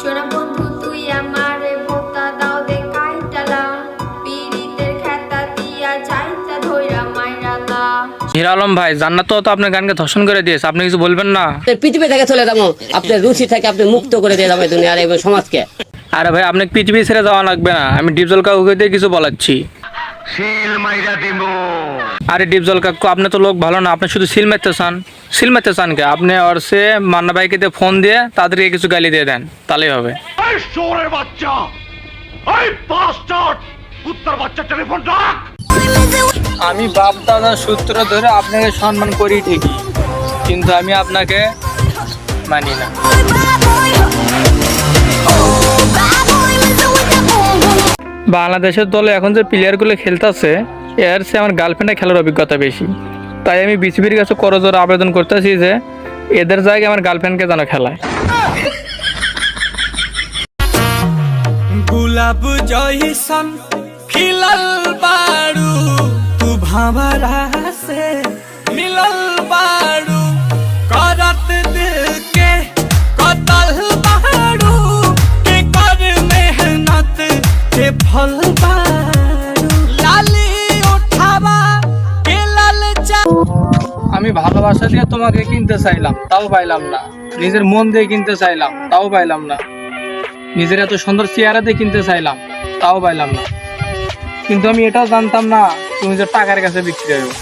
সোনা বন্ধু তুই আমারে ভোতা দাও দে কাইটালা। পিরিতের খেতা দিয়া যাইতা ধইরা মাইরালা হিরা আলম ভাই জান্নাত তো আপনার গানকে ধর্ষণ করে দিয়েছে আপনি কিছু বলবেন না? পৃথিবী থেকে চলে যাব আপনার রুচি থেকে আপনি মুক্ত করে দিয়ে যাবে দুনিয়ার এবং সমাজকে। আরে ভাই আপনাকে পৃথিবী ছেড়ে যাওয়া লাগবে না আমি ডিপজল কাউকে দিয়ে কিছু বলাচ্ছি। শিল মাইরা দিব আরে ডিপজল কাকু আপনি তো লোক ভালো না আপনি শুধু সিল মারতে চান। সিল মারতে চান কে? আপনি ওর সে মান্না ভাইকে দিয়ে ফোন দিয়ে তাদেরকে কিছু গালি দিয়ে দেন তাহলেই হবে। এই বাচ্চা এই বাস্টার্ড কুত্তার বাচ্চা টেলিফোন রাখ! আমি বাপ দাদার সূত্র ধরে আপনাকে সম্মান করি ঠিকই কিন্তু আমি আপনাকে মানি না। বাংলাদেশের দলে এখন যে প্লেয়ারগুলো খেলতেছে, এর সে আমার গার্লফ্রেন্ডে খেলার অভিজ্ঞতা বেশি। তাই আমি বিসিবির কাছে করজোর আবেদন করতেছি যে, এদের জায়গায় আমার গার্লফ্রেন্ডকে যেন খেলায়। গুলাব খিলাল বাড়ু তু আমি ভালোবাসা দিয়ে তোমাকে কিনতে চাইলাম তাও পাইলাম না। নিজের মন দিয়ে কিনতে চাইলাম তাও পাইলাম না। নিজের এত সুন্দর চেয়ারা দিয়ে কিনতে চাইলাম তাও পাইলাম না। কিন্তু আমি এটাও জানতাম না তুমি যে টাকার কাছে বিক্রি হবে